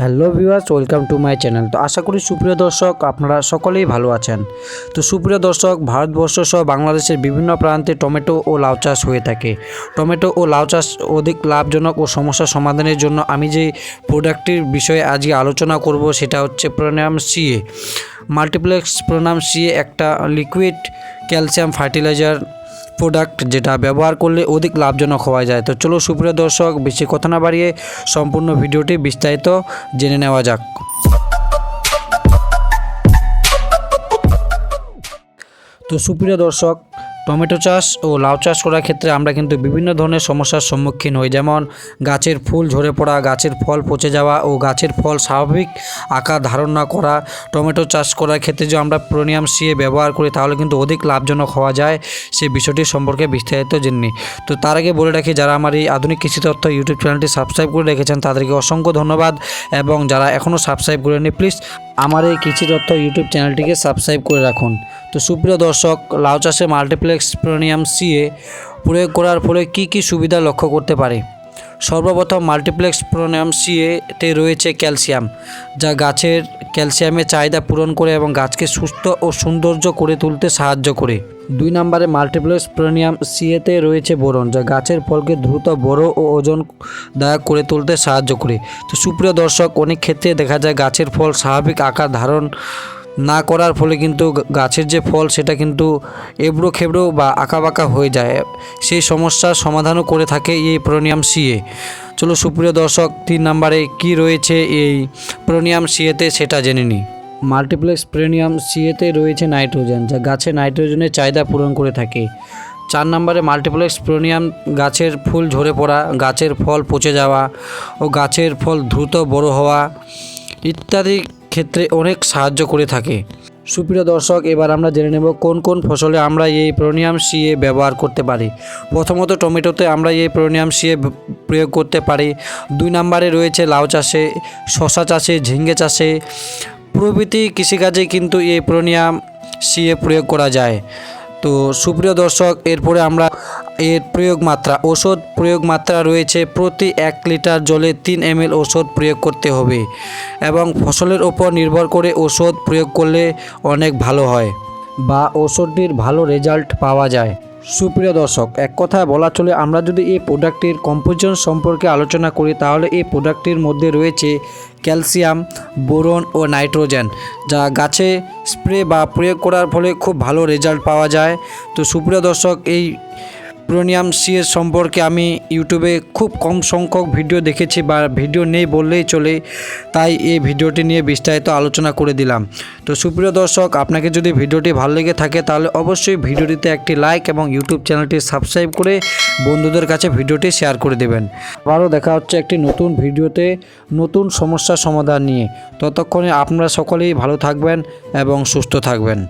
Hello viewers, welcome to my channel. তো আশা করি সুপ্রিয় দর্শক, আপনারা সকলেই ভালো আছেন। তো সুপ্রিয় দর্শক, ভারতবর্ষ সহ বাংলাদেশের বিভিন্ন প্রান্তে টমেটো ও লাউ চাষ হয়ে থাকে। টমেটো ও লাউ চাষ অধিক লাভজনক ও সমস্যা সমাধানের জন্য আমি যে প্রোডাক্টটির বিষয়ে আজকে আলোচনা করব, সেটা হচ্ছে Pronam CA Multiplex Pronam CA একটা লিকুইড ক্যালসিয়াম ফার্টিলাইজার প্রোডাক্ট যেটা ব্যবহার করলে অধিক লাভজনক হওয়া যায়। তো চলো সুপ্রিয় দর্শক, বেশি কথা না বাড়িয়ে সম্পূর্ণ ভিডিওটি বিস্তারিত জেনে নেওয়া যাক। তো সুপ্রিয় দর্শক টমেটো চাষ ও লাউ চাষ করার ক্ষেত্রে আমরা কিন্তু বিভিন্ন ধরনের সমস্যার সম্মুখীন হই। যেমন গাছের ফুল ঝরে পড়া, গাছের ফল পচে যাওয়া ও গাছের ফল স্বাভাবিক আকার ধারণ না করা। টমেটো চাষ করার ক্ষেত্রে যে আমরা প্রোনিয়াম সিএ ব্যবহার করি, তাহলে কিন্তু অধিক লাভজনক হওয়া যায় সে বিষয়টি সম্পর্কে বিস্তারিত জেনে তো তার আগে বলে রাখি, যারা আমার এই আধুনিক কৃষি তথ্য ইউটিউব চ্যানেলটি সাবস্ক্রাইব করে রেখেছেন, তাদেরকে অসংখ্য ধন্যবাদ। এবং যারা এখনও সাবস্ক্রাইব করেনি প্লিজ আমার এই কৃষি তথ্য ইউটিউব চ্যানেলটিকে সাবস্ক্রাইব করে রাখুন। তো সুপ্রিয় দর্শক, লাউ চাষে মাল্টিপ্লেক্স প্রোনিয়াম সিএ প্রয়োগ করার ফলে কি কি সুবিধা লক্ষ্য করতে পারে? সর্বপ্রথম মাল্টিপ্লেক্স প্রোনিয়াম সিএতে রয়েছে ক্যালসিয়াম, যা গাছের ক্যালসিয়ামের চাহিদা পূরণ করে এবং গাছকে সুস্থ ও সৌন্দর্য করে তুলতে সাহায্য করে। দুই নম্বরে মাল্টিপ্লেক্স প্রোনিয়াম সিএতে রয়েছে বোরন, যা গাছের ফলকে দ্রুত বড় ও ওজনদায়ক করে তুলতে সাহায্য করে। তো সুপ্রিয় দর্শক, অনেক ক্ষেত্রে দেখা যায় গাছের ফল স্বাভাবিক আকার ধারণ না করার ফলে কিন্তু গাছের যে ফল সেটা কিন্তু এবড়ো খেবড়ো বা আঁকাবাঁকা হয়ে যায়। সেই সমস্যার সমাধানও করে থাকে এই প্রোনিয়াম সিএ চলো সুপ্রিয় দর্শক, তিন নম্বরে কি রয়েছে এই প্রোনিয়াম সিএতে সেটা জেনে নিই। মাল্টিপ্লেক্স প্রেনিয়াম সিএতে রয়েছে নাইট্রোজেন, যা গাছে নাইট্রোজেনের চাহিদা পূরণ করে থাকে। চার নম্বরে মাল্টিপ্লেক্স প্রোনিয়াম গাছের ফুল ঝরে পড়া, গাছের ফল পচে যাওয়া ও গাছের ফল দ্রুত বড় হওয়া ইত্যাদি ক্ষেত্রে অনেক সাহায্য করে থাকে। সুপ্রিয় দর্শক, এবার আমরা জেনে নেব কোন কোন ফসলে আমরা এই প্রোনিয়াম সিএ ব্যবহার করতে পারি। প্রথমত টমেটোতে আমরা এই প্রোনিয়াম সিএ প্রয়োগ করতে পারি। দুই নম্বরে রয়েছে লাউ চাষে শশা চাষে, ঝিঙ্গে চাষে। প্রভৃতি কৃষিকাজে কিন্তু এই প্রোনিয়াম সিএ প্রয়োগ করা যায়। তো সুপ্রিয় দর্শক, এরপরে আমরা এর প্রয়োগ মাত্রা ওষুধ প্রয়োগ মাত্রা রয়েছে প্রতি এক লিটার জলে তিন এম ওষুধ প্রয়োগ করতে হবে এবং ফসলের ওপর নির্ভর করে ওষুধ প্রয়োগ করলে অনেক ভালো হয় বা ওষুধটির ভালো রেজাল্ট পাওয়া যায়। সুপ্রিয় দর্শক, এক কথায় বলা চলে, আমরা যদি এই প্রোডাক্টটির কম্পোজিশন সম্পর্কে আলোচনা করি, তাহলে এই প্রোডাক্টটির মধ্যে রয়েছে ক্যালসিয়াম, বোরন ও নাইট্রোজেন, যা গাছে স্প্রে বা প্রয়োগ করার ফলে খুব ভালো রেজাল্ট পাওয়া যায়। তো সুপ্রিয় দর্শক, এই প্রোনিয়াম সিএস সম্পর্কে আমি ইউটিউবে খুব কম সংখ্যক ভিডিও দেখেছি বা ভিডিও নেই বললেই চলে, তাই এই ভিডিওটি নিয়ে বিস্তারিত আলোচনা করে দিলাম। তো সুপ্রিয় দর্শক, আপনাকে যদি ভিডিওটি ভালো লেগে থাকে, তাহলে অবশ্যই ভিডিওটিতে একটি লাইক এবং ইউটিউব চ্যানেলটি সাবস্ক্রাইব করে বন্ধুদের কাছে ভিডিওটি শেয়ার করে দেবেন। আবারও দেখা হচ্ছে একটি নতুন ভিডিওতে নতুন সমস্যার সমাধান নিয়ে। ততক্ষণে আপনারা সকলেই ভালো থাকবেন এবং সুস্থ থাকবেন।